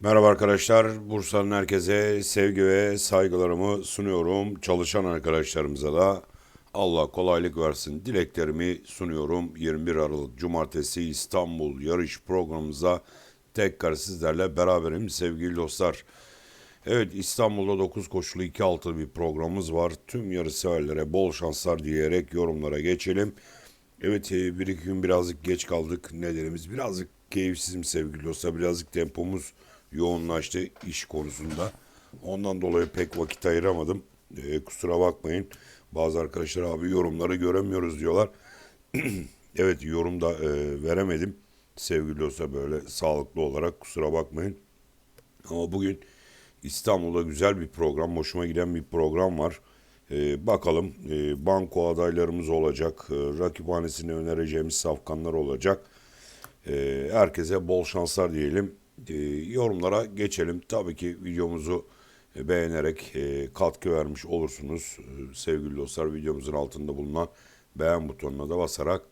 Merhaba arkadaşlar. Bursa'nın herkese sevgi ve saygılarımı sunuyorum. Çalışan arkadaşlarımıza da Allah kolaylık versin. Dileklerimi sunuyorum. 21 Aralık Cumartesi İstanbul yarış programımıza tekrar sizlerle beraberim sevgili dostlar. Evet İstanbul'da 9 koşulu 2 altılı bir programımız var. Tüm yarış severlere bol şanslar diyerek yorumlara geçelim. Evet e, bir iki gün birazcık geç kaldık. Nedenimiz birazcık keyifsizim sevgili dostlar. Birazcık tempomuz yoğunlaştı iş konusunda. Ondan dolayı pek vakit ayıramadım. E, kusura bakmayın. Bazı arkadaşlar abi yorumları göremiyoruz diyorlar. evet yorumda e, veremedim. Sevgili dostlar böyle sağlıklı olarak kusura bakmayın. Ama bugün İstanbul'da güzel bir program, hoşuma giden bir program var. Ee, bakalım e, banko adaylarımız olacak, e, rakiphanesine önereceğimiz safkanlar olacak. Ee, herkese bol şanslar diyelim. Ee, yorumlara geçelim. Tabii ki videomuzu e, beğenerek e, katkı vermiş olursunuz. Ee, sevgili dostlar videomuzun altında bulunan beğen butonuna da basarak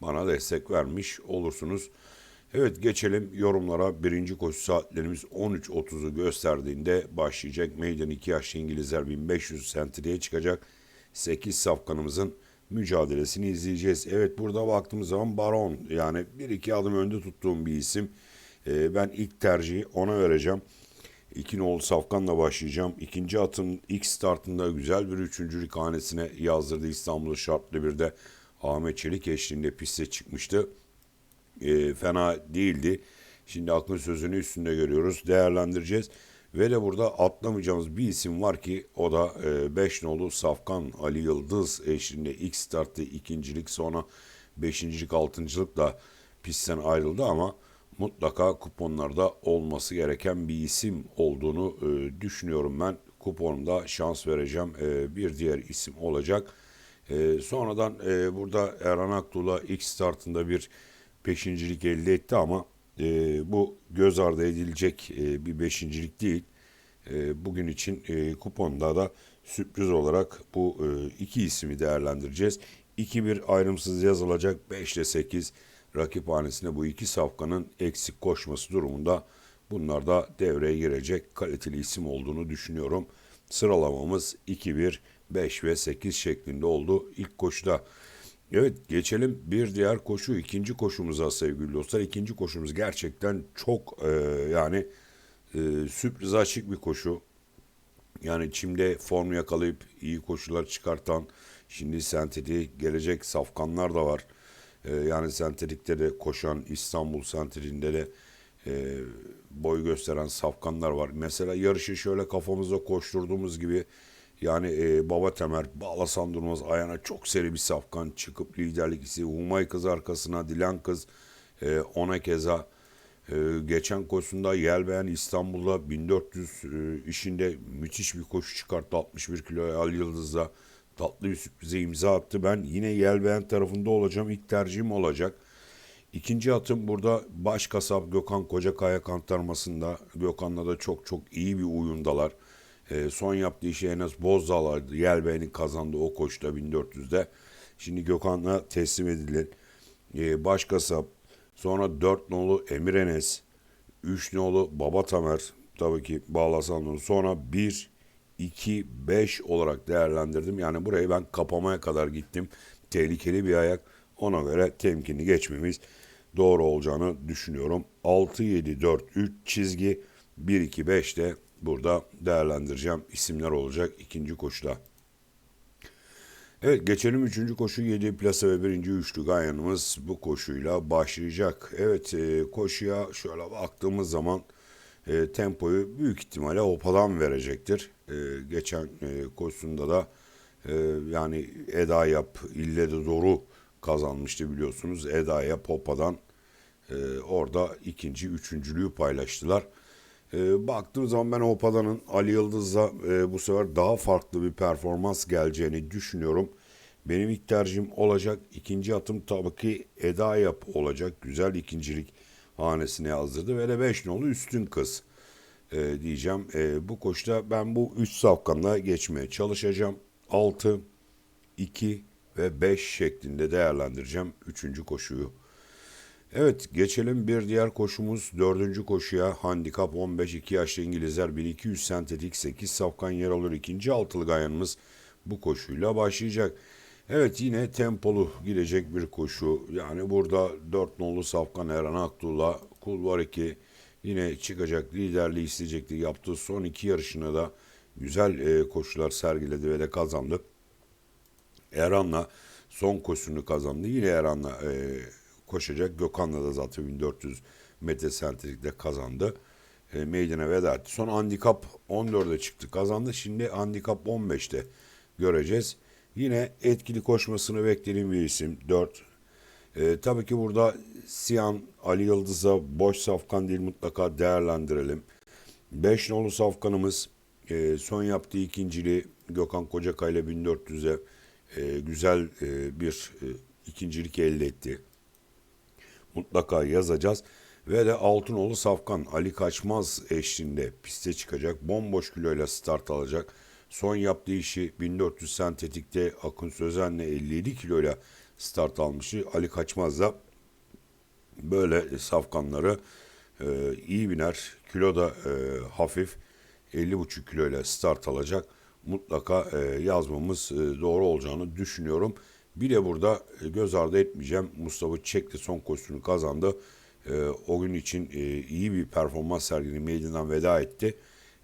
bana destek vermiş olursunuz. Evet geçelim yorumlara. Birinci koşu saatlerimiz 13.30'u gösterdiğinde başlayacak. Meydan 2 yaşlı İngilizler 1500 sentriye çıkacak. 8 safkanımızın mücadelesini izleyeceğiz. Evet burada baktığımız zaman Baron yani bir iki adım önde tuttuğum bir isim. Ee, ben ilk tercihi ona vereceğim. İki nolu Safkan'la başlayacağım. İkinci atın ilk startında güzel bir üçüncülük hanesine yazdırdı İstanbul şartlı bir de Ahmet Çelik eşliğinde piste çıkmıştı e, fena değildi. Şimdi aklın sözünü üstünde görüyoruz. Değerlendireceğiz. Ve de burada atlamayacağımız bir isim var ki o da 5 e, nolu Safkan Ali Yıldız eşliğinde ilk startta ikincilik sonra beşincilik altıncılıkla pistten ayrıldı ama mutlaka kuponlarda olması gereken bir isim olduğunu e, düşünüyorum ben. Kuponumda şans vereceğim e, bir diğer isim olacak. E, sonradan e, burada Erhan Aktuğ'la ilk startında bir beşincilik elde etti ama e, bu göz ardı edilecek e, bir beşincilik değil. E, bugün için e, kuponda da sürpriz olarak bu e, iki ismi değerlendireceğiz. 2-1 ayrımsız yazılacak 5 ile 8 rakip hanesine bu iki safkanın eksik koşması durumunda bunlar da devreye girecek kaliteli isim olduğunu düşünüyorum. Sıralamamız 2-1, 5 ve 8 şeklinde oldu ilk koşuda. Evet geçelim bir diğer koşu ikinci koşumuza sevgili dostlar. İkinci koşumuz gerçekten çok e, yani e, sürpriz açık bir koşu. Yani çimde form yakalayıp iyi koşular çıkartan şimdi sentetik gelecek safkanlar da var. E, yani sentetikte de koşan İstanbul sentetinde de e, boy gösteren safkanlar var. Mesela yarışı şöyle kafamızda koşturduğumuz gibi yani e, Baba Temer, Bağlasan Durmaz ayağına çok seri bir safkan çıkıp liderlik hissi. Humay kız arkasına, Dilan kız e, ona keza. E, geçen koşusunda Yelbeğen İstanbul'da 1400 e, işinde müthiş bir koşu çıkarttı. 61 kilo Al Yıldız'da tatlı bir sürprize imza attı. Ben yine Yelbeğen tarafında olacağım. İlk tercihim olacak. İkinci atım burada baş kasap Gökhan Kocakaya kantarmasında. Gökhan'la da çok çok iyi bir uyumdalar. E, son yaptığı işi Enes Bozdağlar'dı. Yelbeğini kazandı o koşta 1400'de. Şimdi Gökhan'a teslim edilen e, baş kasap. Sonra 4 nolu Emir Enes. 3 nolu Baba Tamer. Tabii ki bağlasan. Sonra 1, 2, 5 olarak değerlendirdim. Yani burayı ben kapamaya kadar gittim. Tehlikeli bir ayak. Ona göre temkinli geçmemiz doğru olacağını düşünüyorum. 6, 7, 4, 3 çizgi 1, 2, 5 de burada değerlendireceğim isimler olacak ikinci koşuda. Evet geçelim üçüncü koşu 7 plasa ve birinci üçlü gayanımız bu koşuyla başlayacak. Evet e, koşuya şöyle baktığımız zaman e, tempoyu büyük ihtimalle Opa'dan verecektir. E, geçen e, koşusunda da e, yani Eda Yap ille de doğru kazanmıştı biliyorsunuz. Eda Yap Opa'dan e, orada ikinci üçüncülüğü paylaştılar. E, baktığım zaman ben Opala'nın Ali Yıldız'la e, bu sefer daha farklı bir performans geleceğini düşünüyorum. Benim ilk tercihim olacak. İkinci atım tabii ki Eda Yap olacak. Güzel ikincilik hanesine yazdırdı ve de 5 nolu üstün kız e, diyeceğim. E, bu koşta ben bu 3 safkanla geçmeye çalışacağım. 6, 2 ve 5 şeklinde değerlendireceğim 3. koşuyu. Evet geçelim bir diğer koşumuz dördüncü koşuya handikap 15 2 yaşlı İngilizler 1200 sentetik 8 safkan yer alır ikinci altılı gayanımız bu koşuyla başlayacak. Evet yine tempolu gidecek bir koşu yani burada 4 nolu safkan Eren Aktuğ'la Kulvar 2 yine çıkacak liderliği isteyecekti yaptığı son iki yarışına da güzel e, koşular sergiledi ve de kazandı. Erhan'la son koşusunu kazandı. Yine Erhan'la e, koşacak. Gökhan'la da zaten 1400 metre sentrikte kazandı. E, meydana veda etti. Son handikap 14'e çıktı kazandı. Şimdi handikap 15'te göreceğiz. Yine etkili koşmasını beklediğim bir isim 4. E, tabii ki burada Siyan Ali Yıldız'a boş safkan değil mutlaka değerlendirelim. 5 nolu safkanımız e, son yaptığı ikinciliği Gökhan Kocakay ile 1400'e e, güzel e, bir e, ikincilik elde etti. Mutlaka yazacağız. Ve de Altınoğlu Safkan Ali Kaçmaz eşliğinde piste çıkacak. Bomboş kiloyla start alacak. Son yaptığı işi 1400 sentetikte Akın Sözen'le 57 kiloyla start almıştı. Ali Kaçmaz da böyle safkanları e, iyi biner. Kilo da e, hafif 50,5 kiloyla start alacak. Mutlaka e, yazmamız e, doğru olacağını düşünüyorum. Bir de burada e, göz ardı etmeyeceğim. Mustafa Çek de son koşusunu kazandı. E, o gün için e, iyi bir performans sergiledi. Meydandan veda etti.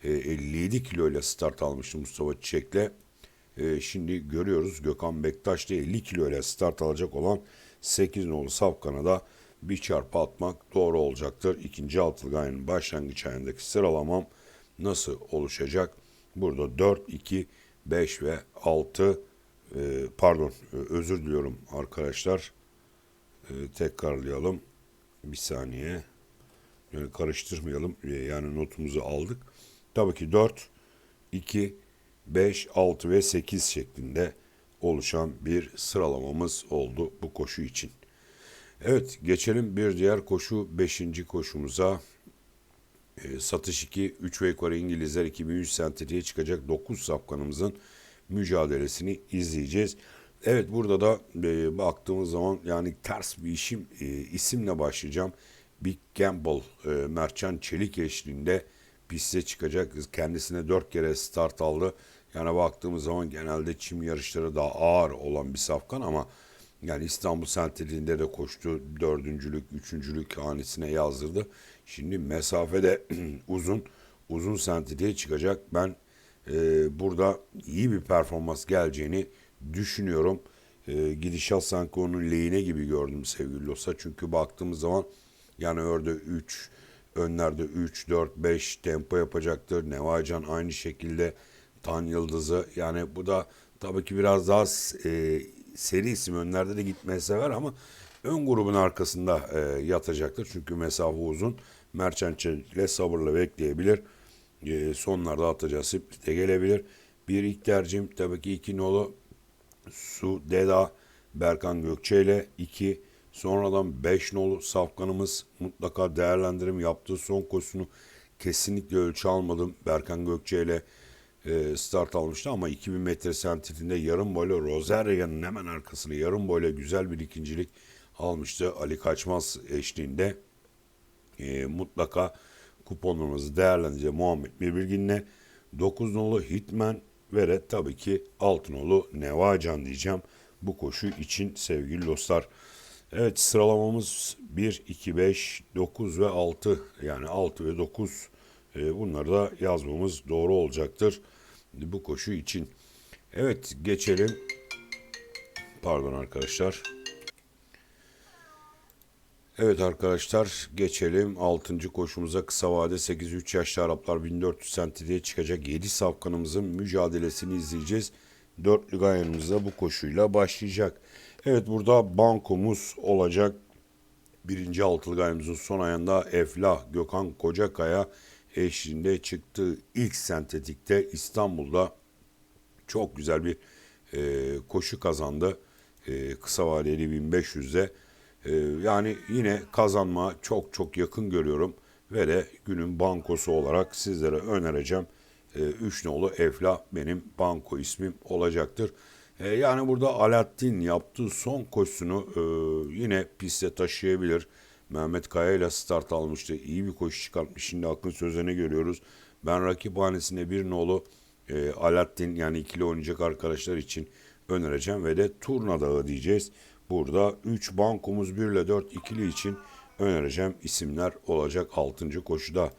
E, 57 kiloyla start almıştı Mustafa Çek'le. E, şimdi görüyoruz Gökhan Bektaş da 50 kiloyla start alacak olan 8 nolu Safkan'a da bir çarpı atmak doğru olacaktır. İkinci Altılgay'ın başlangıç ayındaki sıralamam nasıl oluşacak? Burada 4, 2, 5 ve 6 e, pardon e, özür diliyorum arkadaşlar. E, tekrarlayalım. Bir saniye. Karıştırmayalım. Yani notumuzu aldık. Tabii ki 4, 2, 5, 6 ve 8 şeklinde oluşan bir sıralamamız oldu bu koşu için. Evet geçelim bir diğer koşu 5. koşumuza. E, satış 2, 3 ve yukarı İngilizler 2100 sentetiğe çıkacak 9 safkanımızın mücadelesini izleyeceğiz. Evet burada da e, baktığımız zaman yani ters bir işim e, isimle başlayacağım. Big Gamble e, Mertcan Çelik eşliğinde piste çıkacak. Kendisine 4 kere start aldı. Yani baktığımız zaman genelde çim yarışları daha ağır olan bir safkan ama yani İstanbul Sentrali'nde de koştu. Dördüncülük, üçüncülük hanesine yazdırdı. Şimdi mesafede uzun, uzun sentraliye çıkacak. Ben e, burada iyi bir performans geleceğini düşünüyorum. E, gidişat sanki onun lehine gibi gördüm sevgili dostlar. Çünkü baktığımız zaman yani örde 3, önlerde 3, 4, 5 tempo yapacaktır. Nevacan aynı şekilde Tan Yıldız'ı. Yani bu da tabii ki biraz daha e, seri isim önlerde de gitmeyi sever ama ön grubun arkasında e, yatacaktır. Çünkü mesafe uzun. İle sabırla bekleyebilir. E, sonlarda atacağı sprinte gelebilir. Bir ilk tercihim tabii ki iki nolu Su Deda Berkan Gökçe ile iki sonradan 5 nolu safkanımız mutlaka değerlendirim yaptığı son koşusunu kesinlikle ölçü almadım. Berkan Gökçe ile e, start almıştı ama 2000 metre sentrinde yarım boyla Rosaria'nın hemen arkasını yarım boyla güzel bir ikincilik almıştı. Ali Kaçmaz eşliğinde e, mutlaka kuponlarımızı değerlendireceğiz Muhammed Mirbilgin'le. 9 nolu Hitman ve de tabii ki 6 nolu Nevacan diyeceğim bu koşu için sevgili dostlar. Evet sıralamamız 1, 2, 5, 9 ve 6 yani 6 ve 9 e, bunları da yazmamız doğru olacaktır bu koşu için. Evet geçelim. Pardon arkadaşlar. Evet arkadaşlar geçelim 6. koşumuza kısa vade 8-3 yaşlı Araplar 1400 sentriye çıkacak 7 safkanımızın mücadelesini izleyeceğiz. Dörtlü gayanımızda bu koşuyla başlayacak. Evet burada bankomuz olacak. Birinci altılı gayamızın son ayında Eflah Gökhan Kocakaya eşliğinde çıktığı ilk sentetikte İstanbul'da çok güzel bir e, koşu kazandı. E, kısa vadeli 1500'de. E, yani yine kazanma çok çok yakın görüyorum. Ve de günün bankosu olarak sizlere önereceğim. 3 e, nolu Efla benim banko ismim olacaktır. E, yani burada Alaaddin yaptığı son koşusunu e, yine piste taşıyabilir. Mehmet Kaya ile start almıştı. İyi bir koşu çıkartmış. Şimdi Akın Sözen'i görüyoruz. Ben rakip hanesine bir nolu e, Alaaddin yani ikili oynayacak arkadaşlar için önereceğim ve de Turna diyeceğiz. Burada 3 bankomuz 1 ile 4 ikili için önereceğim isimler olacak 6. koşuda.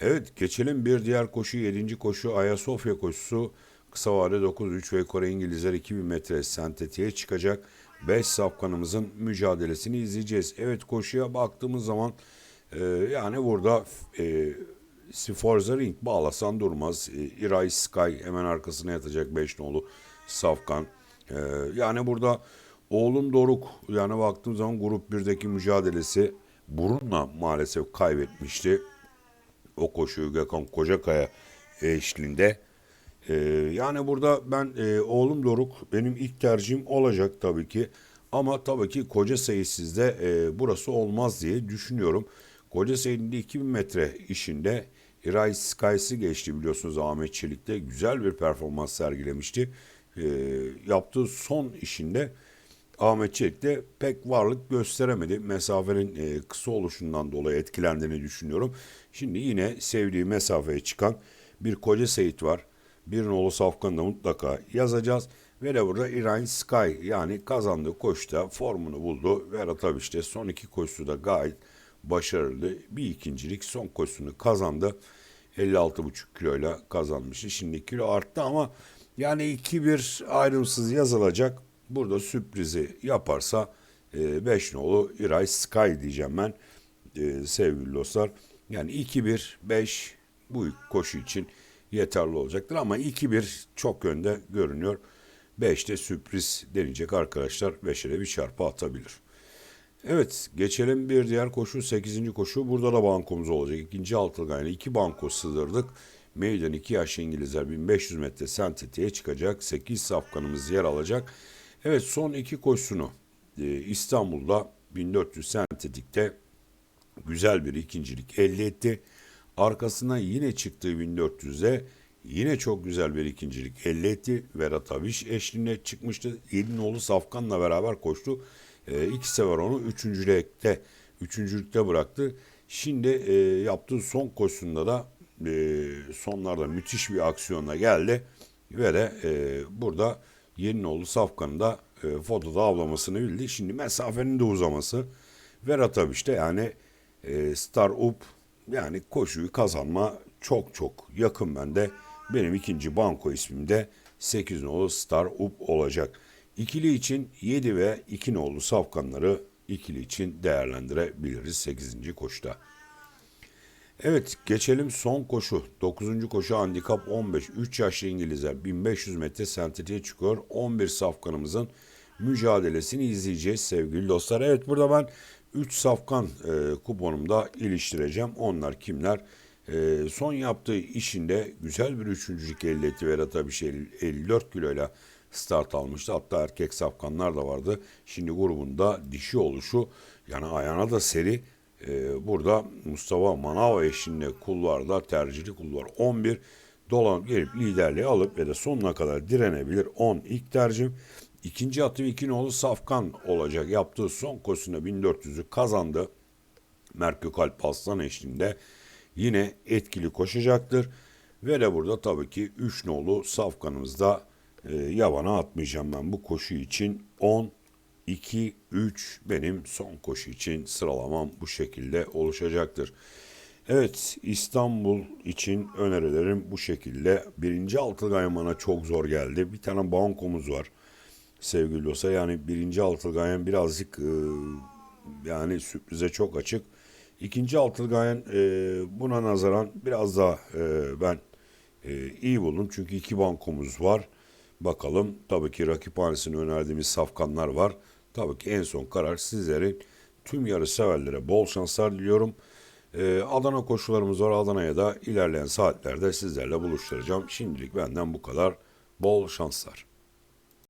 Evet geçelim bir diğer koşu 7. koşu Ayasofya koşusu. Kısa vade 9-3 ve Kore İngilizler 2000 metre sentetiğe çıkacak. 5 safkanımızın mücadelesini izleyeceğiz. Evet koşuya baktığımız zaman e, yani burada e, Sforza Ring bağlasan durmaz. E, Irai Sky hemen arkasına yatacak 5 nolu Safkan. E, yani burada oğlum Doruk yani baktığım zaman grup 1'deki mücadelesi Burun'la maalesef kaybetmişti. O koşuyu Gökhan Kocakaya eşliğinde. E, yani burada ben e, oğlum Doruk benim ilk tercihim olacak tabii ki. Ama tabii ki Koca Seyisiz'de e, burası olmaz diye düşünüyorum. Koca Seyir'in de 2000 metre işinde Irai Sky'sı geçti biliyorsunuz Ahmet Çelik'te. Güzel bir performans sergilemişti. E, yaptığı son işinde Ahmet Çelik de pek varlık gösteremedi. Mesafenin e, kısa oluşundan dolayı etkilendiğini düşünüyorum. Şimdi yine sevdiği mesafeye çıkan bir Koca var. Bir nolu safkanı da mutlaka yazacağız. Ve de burada Iran Sky yani kazandığı koşuda formunu buldu. Ve tabii işte son iki koşusu da gayet başarılı. Bir ikincilik son koşusunu kazandı. 56,5 kiloyla kazanmıştı. Şimdi kilo arttı ama yani 2-1 ayrımsız yazılacak. Burada sürprizi yaparsa 5 nolu Iray Sky diyeceğim ben e, sevgili dostlar. Yani 2-1-5 bu koşu için yeterli olacaktır ama 2-1 çok önde görünüyor. 5'te sürpriz deneyecek arkadaşlar 5'e de bir çarpı atabilir. Evet geçelim bir diğer koşu 8. koşu. Burada da bankomuz olacak. İkinci altılgayla iki banko sığdırdık. Meydan 2 yaş İngilizler 1500 metre sentetiğe çıkacak. 8 safkanımız yer alacak. Evet son iki koşusunu e, İstanbul'da 1400 sentetikte güzel bir ikincilik elde etti. Arkasına yine çıktığı 1400'de yine çok güzel bir ikincilik elde etti. Verat Aviş eşliğinde çıkmıştı. Yedinoğlu Safkan'la beraber koştu. E, iki sefer onu üçüncülükte, üçüncülükte bıraktı. Şimdi e, yaptığı son koşusunda da e, sonlarda müthiş bir aksiyonla geldi. Ve de e, burada Yeninoğlu Safkan'ın da e, fotoda avlamasını bildi. Şimdi mesafenin de uzaması. Ve tabii işte yani e, Star Up yani koşuyu kazanma çok çok yakın bende. Benim ikinci banko ismim de 8 nolu Star Up olacak. İkili için 7 ve 2 nolu safkanları ikili için değerlendirebiliriz 8. koşuda. Evet geçelim son koşu. 9. koşu handikap 15. 3 yaşlı İngilizler 1500 metre sentetiğe çıkıyor. 11 safkanımızın mücadelesini izleyeceğiz sevgili dostlar. Evet burada ben 3 safkan e, kuponumda iliştireceğim. Onlar kimler? E, son yaptığı işinde güzel bir üçüncülük elde etti ve tabii şey 54 kiloyla start almıştı. Hatta erkek safkanlar da vardı. Şimdi grubunda dişi oluşu yani ayağına da seri ee, burada Mustafa Manav eşliğinde kulvarda tercihli kulvar 11 dolan gelip liderliği alıp ve de sonuna kadar direnebilir. 10 ilk tercihim. İkinci atım iki nolu Safkan olacak. Yaptığı son koşusunda 1400'ü kazandı. Merkür Kalp Aslan eşliğinde yine etkili koşacaktır. Ve de burada tabii ki 3 nolu Safkan'ımızda e, yabana atmayacağım ben bu koşu için 10 2, 3 benim son koşu için sıralamam bu şekilde oluşacaktır. Evet İstanbul için önerilerim bu şekilde. Birinci Altılgayan çok zor geldi. Bir tane bankomuz var sevgili olsa yani birinci Altılgayan birazcık e, yani sürprize çok açık. İkinci Altılgayan e, buna nazaran biraz daha e, ben e, iyi buldum. Çünkü iki bankomuz var. Bakalım tabii ki rakip hanesine önerdiğimiz safkanlar var. Tabii ki en son karar sizlerin. Tüm yarış severlere bol şanslar diliyorum. Ee, Adana koşularımız var. Adana'ya da ilerleyen saatlerde sizlerle buluşturacağım. Şimdilik benden bu kadar. Bol şanslar.